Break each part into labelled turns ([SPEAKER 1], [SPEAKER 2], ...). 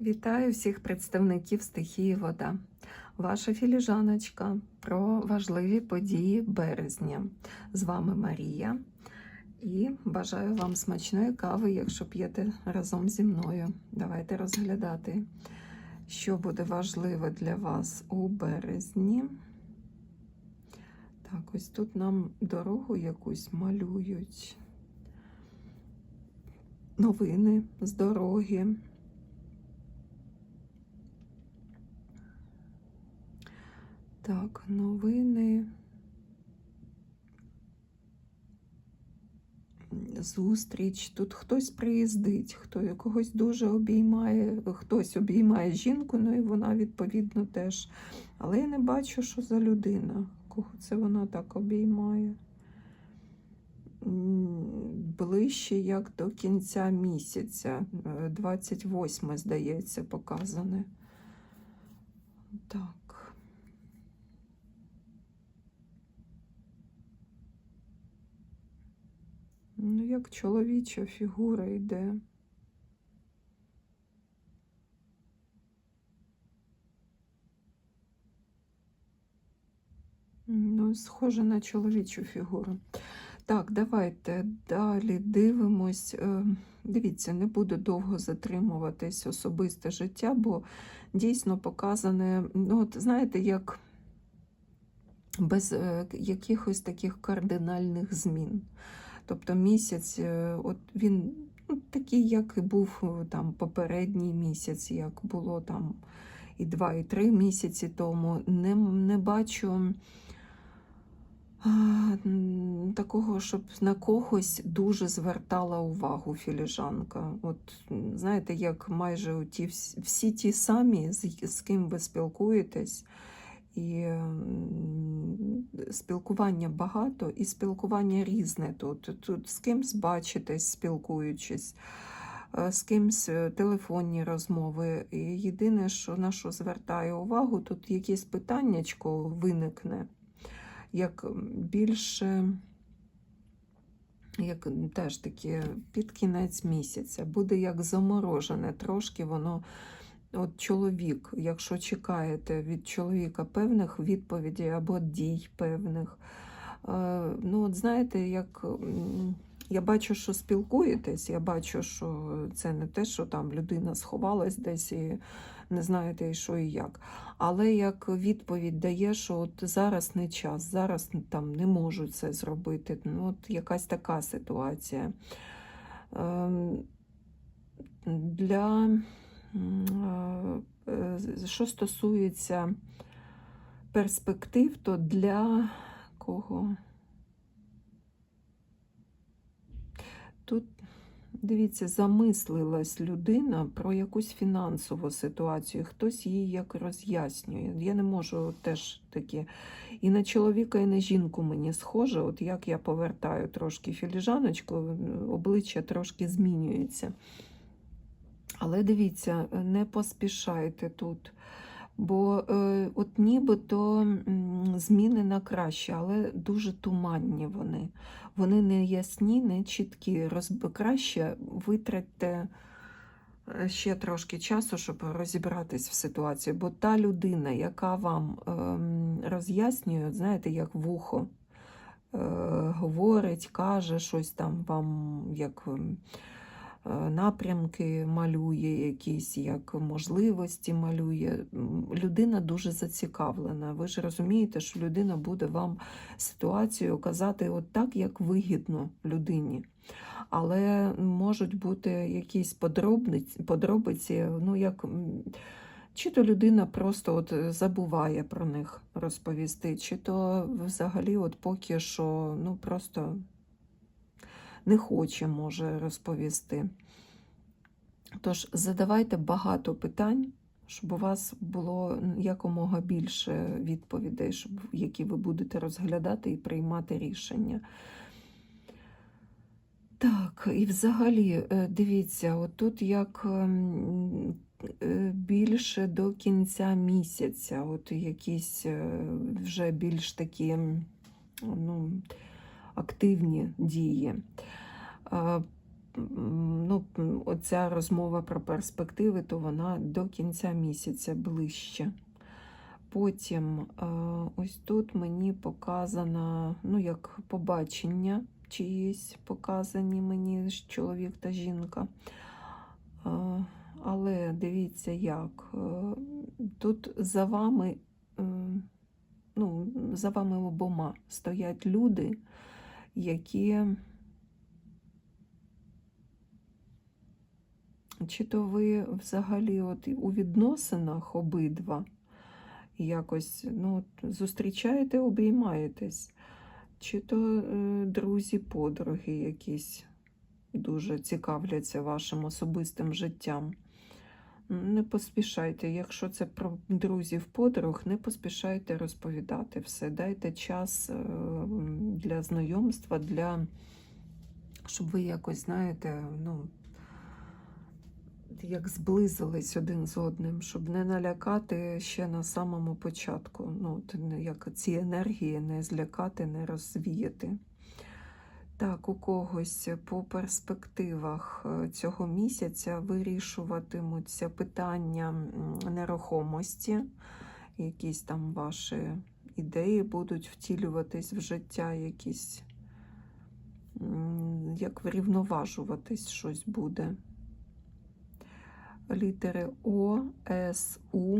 [SPEAKER 1] Вітаю всіх представників стихії вода. Ваша філіжаночка про важливі події березня. З вами Марія і бажаю вам смачної кави, якщо п'єте разом зі мною. Давайте розглядати, що буде важливо для вас у березні. Так, ось тут нам дорогу якусь малюють. Новини з дороги. Так, новини. Зустріч. Тут хтось приїздить, хто когось дуже обіймає, хтось обіймає жінку, ну і вона відповідно теж. Але я не бачу, що за людина, кого це вона так обіймає. Ближче як до кінця місяця, Е, 28, здається, показане. Так. Ну, як чоловіча фігура йде. Ну, схоже на чоловічу фігуру. Так, давайте далі дивимось. Е, Дивіться, не буду довго затримуватись особисте життя, бо дійсно показане, ну, от знаєте, як без е, якихось таких кардинальних змін. Тобто місяць, е, от він ну, такий, як і був е, там попередній місяць, як було там і два, і три місяці тому. Не, не бачу такого, щоб на когось дуже звертала увагу філіжанка. От знаєте, як майже ті, всі ті самі, з, з ким ви спілкуєтесь. І спілкування багато, і спілкування різне тут. Тут з кимсь бачитесь, спілкуючись, е, з кимсь е, телефонні розмови. І єдине, що на що звертаю увагу, тут якесь питаннячко виникне, як більше, як теж таки під кінець місяця, буде як заморожене, трошки воно. От чоловік, якщо чекаєте від чоловіка певних відповідей або дій певних, е, ну от знаєте, як я бачу, що спілкуєтесь, я бачу, що це не те, що там людина сховалась десь і не знаєте, і що і як. Але як відповідь дає, що от зараз не час, зараз там не можу це зробити. Ну, от якась така ситуація. Ем, Для Що стосується перспектив, то для кого? Тут, дивіться, замислилась людина про якусь фінансову ситуацію, хтось її як роз'яснює. Я не можу теж таке. І на чоловіка, і на жінку мені схоже, от як я повертаю трошки філіжаночку, обличчя трошки змінюється. Але дивіться, не поспішайте тут. Бо е, от нібито зміни на краще, але дуже туманні вони. Вони не ясні, не чіткі. Розб... Краще витратьте е, ще трошки часу, щоб розібратись в ситуації. Бо та людина, яка вам ем, роз'яснює, знаєте, як вухо е, говорить, каже щось там вам, як. Е, напрямки малює, якісь як можливості малює. Людина дуже зацікавлена. Ви ж розумієте, що людина буде вам ситуацію казати от так, як вигідно людині. Але можуть бути якісь подробниці, подробиці, ну як. Чи то людина просто от забуває про них розповісти, чи то взагалі от поки що ну просто не хоче, може розповісти. Тож задавайте багато питань, щоб у вас було якомога більше відповідей, щоб, які ви будете розглядати і приймати рішення. Так, і взагалі, е, дивіться, отут як ем, е, більше до кінця місяця, от якісь е, вже більш такі ну, активні дії. Е, ну, оця розмова про перспективи, то вона до кінця місяця ближче. Потім е, ось тут мені показано, ну, як побачення чиїсь показані мені чоловік та жінка. Е, Але дивіться як. Тут за вами, ну, за вами обома стоять люди, які. Чи то ви взагалі от у відносинах обидва якось ну, зустрічаєте, обіймаєтесь, чи то е, друзі-подруги якісь дуже цікавляться вашим особистим життям. Не поспішайте, якщо це про друзів подруг, не поспішайте розповідати все. Дайте час е, для знайомства, для щоб ви якось, знаєте, ну, як зблизились один з одним, щоб не налякати ще на самому початку. Ну, як ці енергії не злякати, не розвіяти. Так, у когось по перспективах е, цього місяця вирішуватимуться питання нерухомості, якісь там ваші ідеї будуть втілюватись в життя, якісь як врівноважуватись щось буде. Літери О, С, У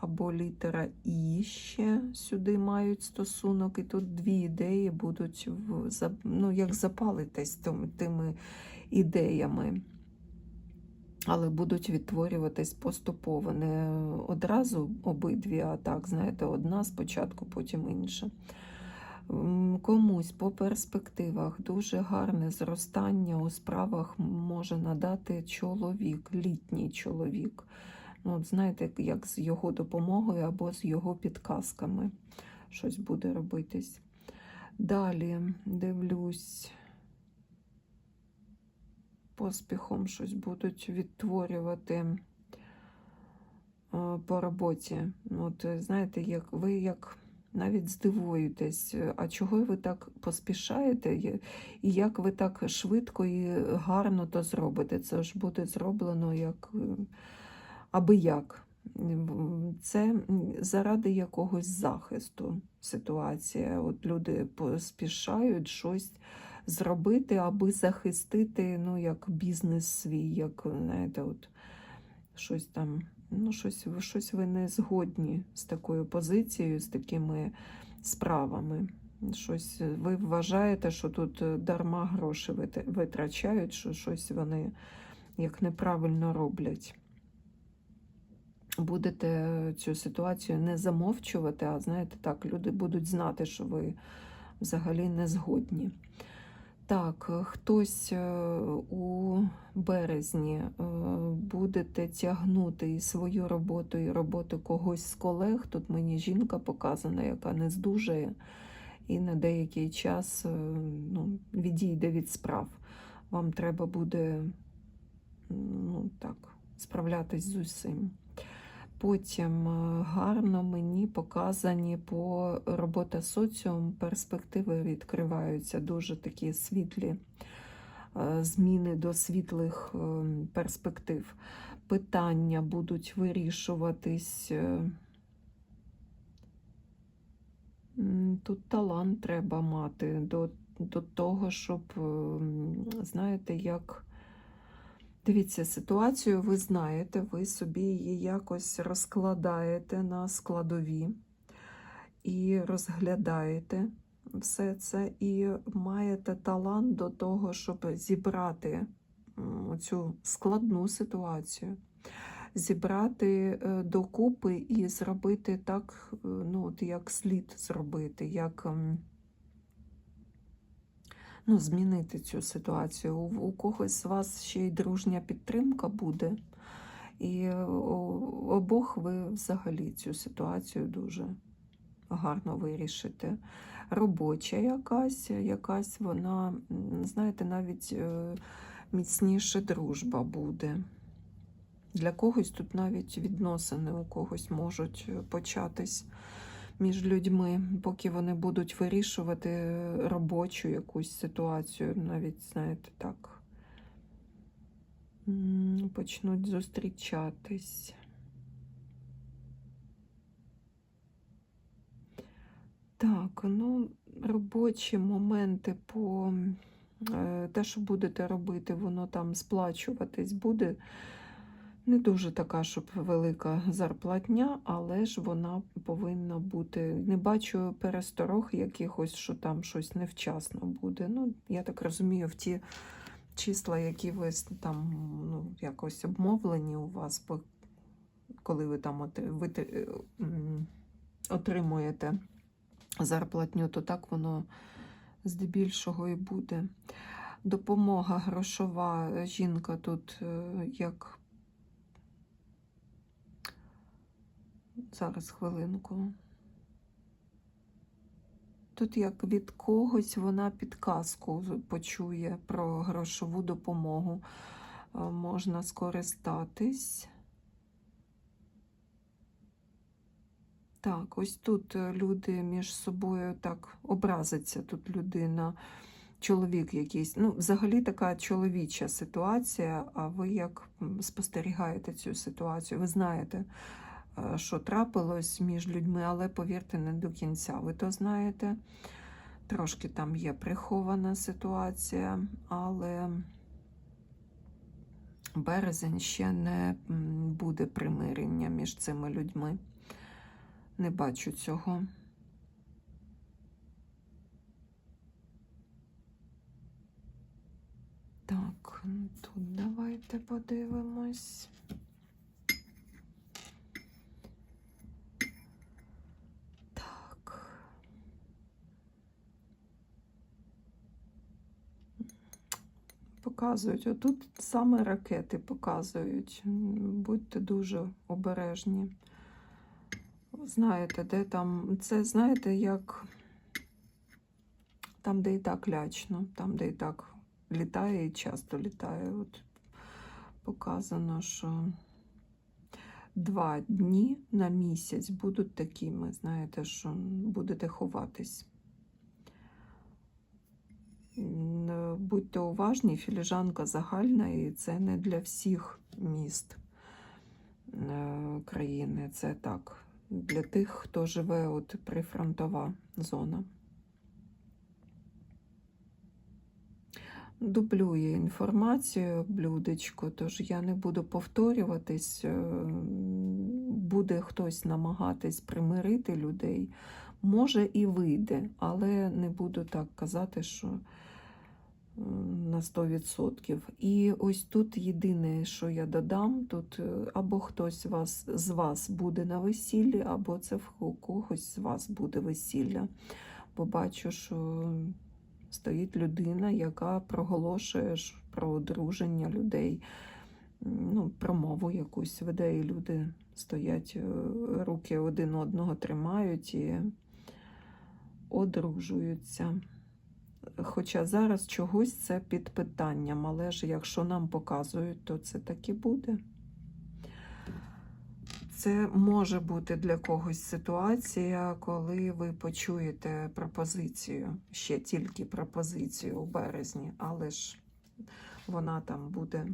[SPEAKER 1] або літера І ще сюди мають стосунок, і тут дві ідеї будуть в, ну, як запалитись тим- тими ідеями, але будуть відтворюватись поступово. Не одразу обидві, а так, знаєте, одна спочатку, потім інша. Комусь по перспективах дуже гарне зростання у справах може надати чоловік, літній чоловік. Ну, от знаєте, як з його допомогою або з його підказками щось буде робитись. Далі дивлюсь, поспіхом щось будуть відтворювати е, по роботі. От, е, знаєте, як ви як навіть здивуєтесь, е, а чого ви так поспішаєте, і як ви так швидко і гарно то зробите? Це ж буде зроблено як аби як. Це заради якогось захисту ситуація. От люди поспішають щось зробити, аби захистити, ну, як бізнес свій, як, знаєте, от щось там, ну, щось, щось ви не згодні з такою позицією, з такими справами. Щось ви вважаєте, що тут дарма гроші витрачають, що щось вони як неправильно роблять. Будете цю ситуацію не замовчувати, а знаєте, так, люди будуть знати, що ви взагалі не згодні. Так, хтось е, у березні е, будете тягнути і свою роботу, і роботу когось з колег. Тут мені жінка показана, яка не здужає, і на деякий час е, ну, відійде від справ. Вам треба буде ну, так, справлятись з усім. Потім е, гарно мені показані по робота соціум, перспективи відкриваються дуже такі світлі е, зміни до світлих е, перспектив. Питання будуть вирішуватись. Тут талант треба мати до, до того, щоб, знаєте, як. Дивіться, ситуацію ви знаєте, ви собі її якось розкладаєте на складові і розглядаєте все це, і маєте талант до того, щоб зібрати цю складну ситуацію, зібрати е, докупи і зробити так, е, ну, от як слід зробити, як. Ну, змінити цю ситуацію. У, у когось з вас ще й дружня підтримка буде. І обох ви взагалі цю ситуацію дуже гарно вирішите. Робоча якась, якась вона, знаєте, навіть е, міцніше дружба буде. Для когось тут навіть відносини у когось можуть е, початись між людьми, поки вони будуть вирішувати робочу якусь ситуацію, навіть, знаєте, так. Почнуть зустрічатись. Так, ну, робочі моменти по е, те, що будете робити, воно там сплачуватись буде. Не дуже така, щоб велика зарплатня, але ж вона повинна бути. Не бачу пересторог якихось, що там щось невчасно буде. Ну, я так розумію, в ті числа, які ви там ну, якось обмовлені у вас, бо коли ви там ви, е, отримуєте зарплатню, то так воно здебільшого і буде. Допомога грошова жінка тут е, як. Зараз хвилинку. Тут як від когось вона підказку почує про грошову допомогу. Е, Можна скористатись. Так, ось тут е, люди між собою так образиться тут людина, чоловік якийсь. Ну, взагалі така чоловіча ситуація, а ви як спостерігаєте цю ситуацію? Ви знаєте, що трапилось між людьми, але повірте, не до кінця. Ви то знаєте. Трошки там є прихована ситуація, але березень ще не буде примирення між цими людьми. Не бачу цього. Так, тут давайте подивимось. Показують. Отут саме ракети показують. Будьте дуже обережні. Знаєте, де там. Це знаєте, як там, де і так лячно, там, де і так літає і часто літає. От показано, що два дні на місяць будуть такими, знаєте, що будете ховатись. Будьте уважні, філіжанка загальна, і це не для всіх міст е, країни. Це так, для тих, хто живе от прифронтова зона. Дублює інформацію блюдечко, тож я не буду повторюватись. е, Буде хтось намагатись примирити людей. Може і вийде, але не буду так казати, що на 100%. І ось тут єдине, що я додам, тут е, або хтось вас, з вас буде на весіллі, або це в когось з вас буде весілля. Бо бачу, що стоїть людина, яка проголошує про одруження людей, ну, промову якусь веде, і люди стоять, е, руки один одного тримають і одружуються. Хоча зараз чогось це під питанням, але ж якщо нам показують, то це так і буде. Це може бути для когось ситуація, коли ви почуєте пропозицію, ще тільки пропозицію у березні, але ж вона там буде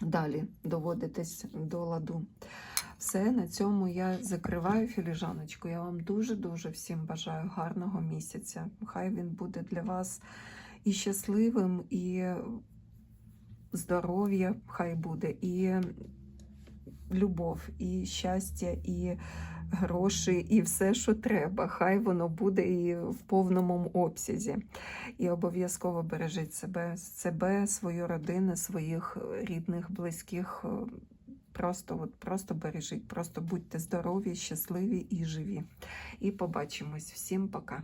[SPEAKER 1] далі доводитись до ладу. Все, на цьому я закриваю філіжаночку. Я вам дуже-дуже всім бажаю гарного місяця. Хай він буде для вас і щасливим, і здоров'я, хай буде, і любов, і щастя, і гроші, і все, що треба. Хай воно буде і в повному обсязі. І обов'язково бережіть себе, себе, свою родину, своїх рідних, близьких. Просто, от, просто бережіть, просто будьте здорові, щасливі і живі. І побачимось. Всім пока.